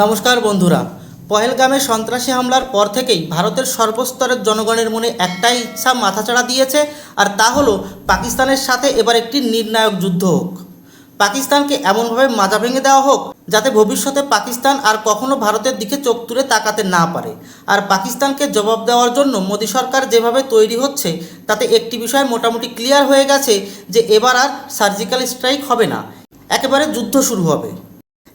নমস্কার বন্ধুরা। পহেলগামে সন্ত্রাসী হামলার পর থেকেই ভারতের সর্বস্তরের জনগণের মনে একটাই ইচ্ছা মাথাচাড়া দিয়েছে, আর তা হলো পাকিস্তানের সাথে এবার একটি নির্ণায়ক যুদ্ধ হোক। পাকিস্তানকে এমনভাবে মাজা ভেঙে দেওয়া হোক, যাতে ভবিষ্যতে পাকিস্তান আর কখনো ভারতের দিকে চোখ তুলে তাকাতে না পারে। আর পাকিস্তানকে জবাব দেওয়ার জন্য মোদী সরকার যেভাবে তৈরি হচ্ছে, তাতে একটি বিষয় মোটামুটি ক্লিয়ার হয়ে গেছে যে এবার আর সার্জিক্যাল স্ট্রাইক হবে না। একেবারে যুদ্ধ শুরু হবে।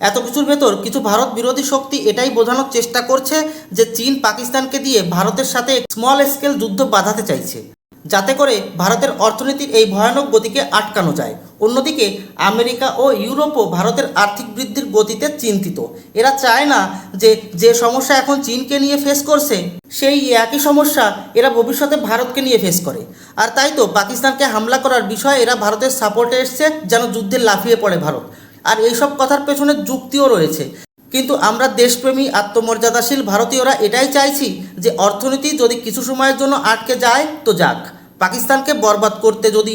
এত কিছুর ভেতর কিছু ভারত বিরোধী শক্তি এটাই বোঝানোর চেষ্টা করছে যে চীন পাকিস্তানকে দিয়ে ভারতের সাথে স্মল স্কেল যুদ্ধ বাঁধাতে চাইছে। যাতে করে ভারতের অর্থনীতির এই ভয়ানক গতিকে আটকানো যায়। অন্যদিকে আমেরিকা ও ইউরোপও ভারতের আর্থিক বৃদ্ধির গতিতে চিন্তিত। এরা চায় না যে যে সমস্যা এখন চীনকে নিয়ে ফেস করছে, সেই একই সমস্যা এরা ভবিষ্যতে ভারতকে নিয়ে ফেস করে। আর তাই তো পাকিস্তানকে হামলা করার বিষয়ে এরা ভারতের সাপোর্টে এসছে যেন যুদ্ধে লাফিয়ে পড়ে ভারত। আর এইসব কথার পেছনে যুক্তিও রয়েছে। কিন্তু আমরা দেশপ্রেমী, আত্মমর্যাদাশীল ভারতীয়রা এটাই চাইছি যে অর্থনীতি যদি কিছু সময়ের জন্য আটকে যায়, তো যাক। পাকিস্তানকে বরবাদ করতে যদি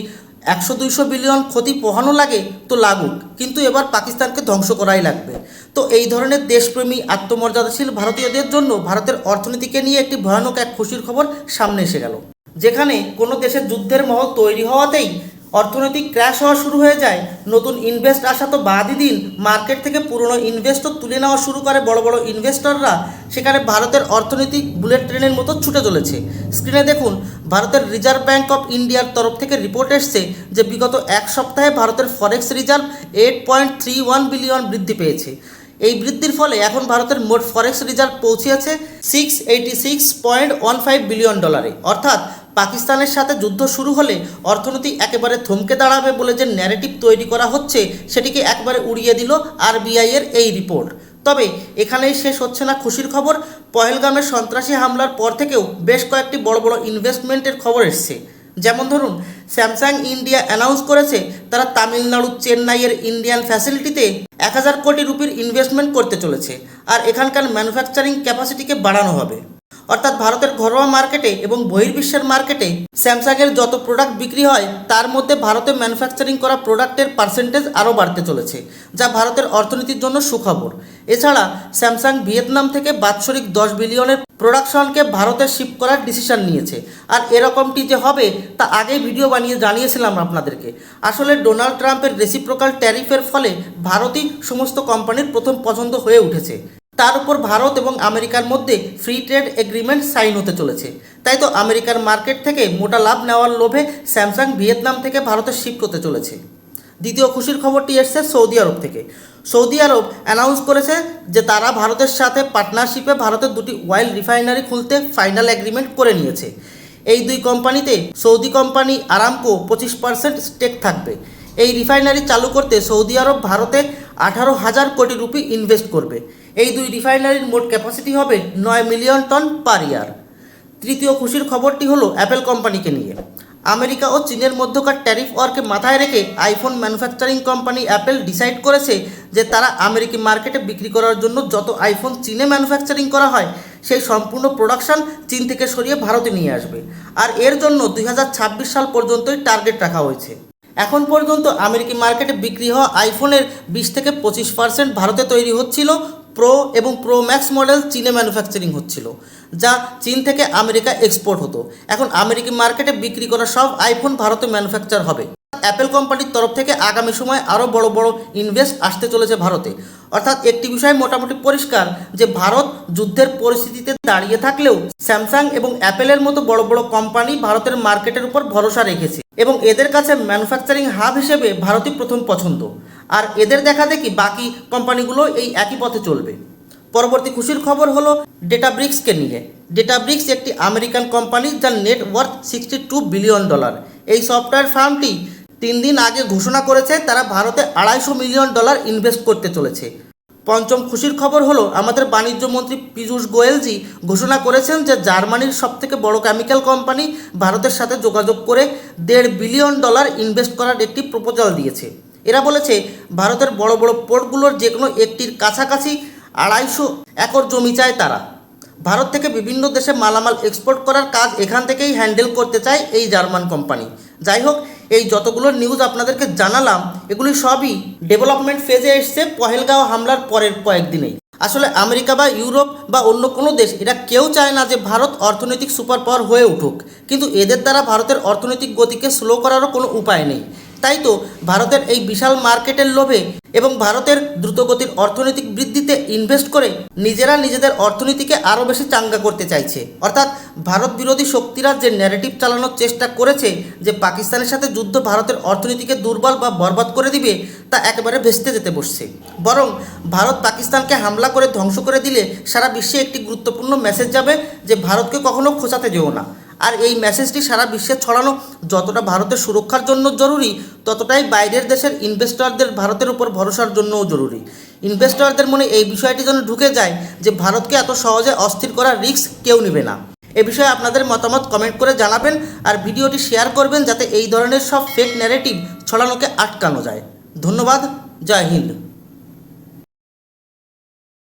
একশো দুইশো বিলিয়ন ক্ষতি পোহানো লাগে, তো লাগুক। কিন্তু এবার পাকিস্তানকে ধ্বংস করাই লাগবে। তো এই ধরনের দেশপ্রেমী, আত্মমর্যাদাশীল ভারতীয়দের জন্য ভারতের অর্থনীতিকে নিয়ে একটি ভয়ানক এক খুশির খবর সামনে এসে গেল। যেখানে কোনো দেশের যুদ্ধের মহল তৈরি হওয়াতেই অর্থনৈতিক ক্র্যাশ হওয়া শুরু হয়ে যায়। নতুন ইনভেস্ট আসা তো বাদই দিন। মার্কেট থেকে পুরনো ইনভেস্টর তুলে নেওয়া শুরু করে বড় বড় ইনভেস্টররা। সেখানে ভারতের অর্থনৈতিক বুলেট ট্রেনের মতো ছুটে চলেছে। স্ক্রিনে দেখুন, ভারতের রিজার্ভ ব্যাঙ্ক অফ ইন্ডিয়ার তরফ থেকে রিপোর্ট এসছে যে বিগত এক সপ্তাহে ভারতের forex reserve eight point three one billion বৃদ্ধি পেয়েছে। এই বৃদ্ধির ফলে এখন ভারতের মোট ফরেক্স রিজার্ভ পৌঁছেছে six eighty six point one five billion ডলারে। অর্থাৎ পাকিস্তানের সাথে যুদ্ধ শুরু হলে অর্থনীতি একেবারে থমকে দাঁড়াবে বলে যে ন্যারেটিভ তৈরি করা হচ্ছে, সেটিকে একবারে উড়িয়ে দিল আরবিআই এর এই রিপোর্ট তবে এখানেই শেষ হচ্ছে না খুশির খবর। পহেলগামের সন্ত্রাসী হামলার পর থেকেও বেশ কয়েকটি বড় বড় ইনভেস্টমেন্টের খবর এসছে। যেমন ধরুন, স্যামসাং ইন্ডিয়া অ্যানাউন্স করেছে তারা তামিলনাড়ু চেন্নাইয়ের ইন্ডিয়ান ফ্যাসিলিটিতে এক হাজার কোটি রুপির ইনভেস্টমেন্ট করতে চলেছে। আর এখানকার ম্যানুফ্যাকচারিং ক্যাপাসিটিকে বাড়ানো হবে। অর্থাৎ ভারতের ঘরোয়া মার্কেটে এবং বহির্বিশ্বের মার্কেটে স্যামসাংয়ের যত প্রোডাক্ট বিক্রি হয়, তার মধ্যে ভারতে ম্যানুফ্যাকচারিং করা প্রোডাক্টের পার্সেন্টেজ আরও বাড়তে চলেছে, যা ভারতের অর্থনীতির জন্য সুখবর। এছাড়া স্যামসাং ভিয়েতনাম থেকে বাৎসরিক দশ বিলিয়নের প্রোডাকশনকে ভারতে শিফট করার ডিসিশন নিয়েছে। আর এরকমটি যে হবে, তা আগেই ভিডিও বানিয়ে জানিয়েছিলাম আপনাদেরকে। আসলে ডোনাল্ড ট্রাম্পের রেসিপ্রোকাল ট্যারিফের ফলে ভারতই সমস্ত কোম্পানির প্রথম পছন্দ হয়ে উঠেছে। তার উপর ভারত এবং আমেরিকার মধ্যে ফ্রি ট্রেড এগ্রিমেন্ট সাইন হতে চলেছে। তাই তো আমেরিকার মার্কেট থেকে মোটা লাভ নেওয়ার লোভে স্যামসাং ভিয়েতনাম থেকে ভারতে শিফট হতে চলেছে। দ্বিতীয় খুশির খবরটি এসছে সৌদি আরব থেকে। সৌদি আরব অ্যানাউন্স করেছে যে তারা ভারতের সাথে পার্টনারশিপে ভারতের দুটি অয়েল রিফাইনারি খুলতে ফাইনাল এগ্রিমেন্ট করে নিয়েছে। এই দুই কোম্পানিতে সৌদি কোম্পানি আরামকো পঁচিশ পার্সেন্ট স্টেক থাকবে। এই রিফাইনারি চালু করতে সৌদি আরব ভারতে আঠারো হাজার কোটি রুপি ইনভেস্ট করবে। এই দুই রিফাইনারির মোট ক্যাপাসিটি হবে নয় মিলিয়ন টন পার ইয়ার তৃতীয় খুশির খবরটি হলো অ্যাপেল কোম্পানিকে নিয়ে। আমেরিকা ও চীনের মধ্যকার ট্যারিফ ওয়ারকে মাথায় রেখে iPhone manufacturing company Apple decide করেছে যে তারা আমেরিকি মার্কেটে বিক্রি করার জন্য যত আইফোন চীনে ম্যানুফ্যাকচারিং করা হয়, সেই সম্পূর্ণ প্রোডাকশন চীন থেকে সরিয়ে ভারতে নিয়ে আসবে। আর এর জন্য দুই হাজার ছাব্বিশ সাল পর্যন্তই টার্গেট রাখা হয়েছে। এখন পর্যন্ত আমেরিকি মার্কেটে বিক্রি হওয়া আইফোনের বিশ থেকে পঁচিশ পার্সেন্ট ভারতে তৈরি হচ্ছিল প্রো এবং প্রো ম্যাক্স মডেল চীনে ম্যানুফ্যাকচারিং হচ্ছিল, যা চীন থেকে আমেরিকা এক্সপোর্ট হতো। এখন আমেরিকি মার্কেটে বিক্রি করা সব আইফোন ভারতে ম্যানুফ্যাকচার হবে। অ্যাপেল কোম্পানির তরফ থেকে আগামী সময় আরও বড় বড় ইনভেস্ট আসতে চলেছে ভারতে। অর্থাৎ একটি বিষয় মোটামুটি পরিষ্কার যে ভারত যুদ্ধের পরিস্থিতিতে দাঁড়িয়ে থাকলেও স্যামসাং এবং অ্যাপেলের মতো বড় বড় কোম্পানি ভারতের মার্কেটের উপর ভরসা রেখেছে এবং এদের কাছে ম্যানুফ্যাকচারিং হাব হিসেবে ভারতই প্রথম পছন্দ। আর এদের দেখা দেখি বাকি কোম্পানিগুলো এই একই পথে চলবে। পরবর্তী খুশির খবর হলো ডেটাব্রিক্সকে নিয়ে। ডেটাব্রিক্স একটি আমেরিকান কোম্পানি যার net worth sixty two billion dollar এই সফটওয়্যার ফার্মটি তিন দিন আগে ঘোষণা করেছে তারা ভারতে আড়াইশো মিলিয়ন ডলার ইনভেস্ট করতে চলেছে। পঞ্চম খুশির খবর হলো, আমাদের বাণিজ্য মন্ত্রী পীযূষ গোয়েলজি ঘোষণা করেছেন যে জার্মানির সবথেকে বড় কেমিক্যাল কোম্পানি ভারতের সাথে যোগাযোগ করে দেড় বিলিয়ন ডলার ইনভেস্ট করার একটি প্রপোজাল দিয়েছে। এরা বলেছে, ভারতের বড় বড় পোর্টগুলোর যে কোনো একটির কাছাকাছি আড়াইশো একর জমি চায় তারা। ভারত থেকে বিভিন্ন দেশে মালামাল এক্সপোর্ট করার কাজ এখান থেকেই হ্যান্ডেল করতে চায় এই জার্মান কোম্পানি। যাই হোক এই যতগুলো নিউজ আপনাদেরকে জানালাম, এগুলি সবই ডেভেলপমেন্ট ফেজে এসছে পহেলগাঁও হামলার পরের কয়েকদিনেই। আসলে আমেরিকা বা ইউরোপ বা অন্য কোনো দেশ এটা কেউ চায় না যে ভারত অর্থনৈতিক সুপার পাওয়ার হয়ে উঠুক। কিন্তু এদের দ্বারা ভারতের অর্থনৈতিক গতিকে স্লো করারও কোনো উপায় নেই। তাই তো ভারতের এই বিশাল মার্কেটের লোভে এবং ভারতের দ্রুতগতির অর্থনৈতিক বৃদ্ধিতে ইনভেস্ট করে নিজেরা নিজেদের অর্থনীতিকে আরও বেশি চাঙ্গা করতে চাইছে। অর্থাৎ ভারত বিরোধী শক্তিরা যে ন্যারেটিভ চালানোর চেষ্টা করেছে যে পাকিস্তানের সাথে যুদ্ধ ভারতের অর্থনীতিকে দুর্বল বা বরবাদ করে দিবে, তা একেবারে ভেস্তে যেতে বসছে। বরং ভারত পাকিস্তানকে হামলা করে ধ্বংস করে দিলে সারা বিশ্বে একটি গুরুত্বপূর্ণ মেসেজ যাবে যে ভারতকে কখনো খোঁচাতে যেও না। আর এই মেসেজটি সারা বিশ্বে ছড়ানো যতটা ভারতের সুরক্ষার জন্য জরুরি, ততটাই বাইরের দেশের ইনভেস্টরদের ভারতের উপর ভরসার জন্যও জরুরি। ইনভেস্টরদের মনে এই বিষয়টি যেন ঢুকে যায় যে ভারতকে এত সহজে অস্থির করার রিস্ক কেউ নেবে না। এ বিষয়ে আপনাদের মতামত কমেন্ট করে জানাবেন আর ভিডিওটি শেয়ার করবেন যাতে এই ধরনের সব ফেক ন্যারেটিভ ছড়ানোকে আটকানো যায়। ধন্যবাদ, জয় হিন্দ।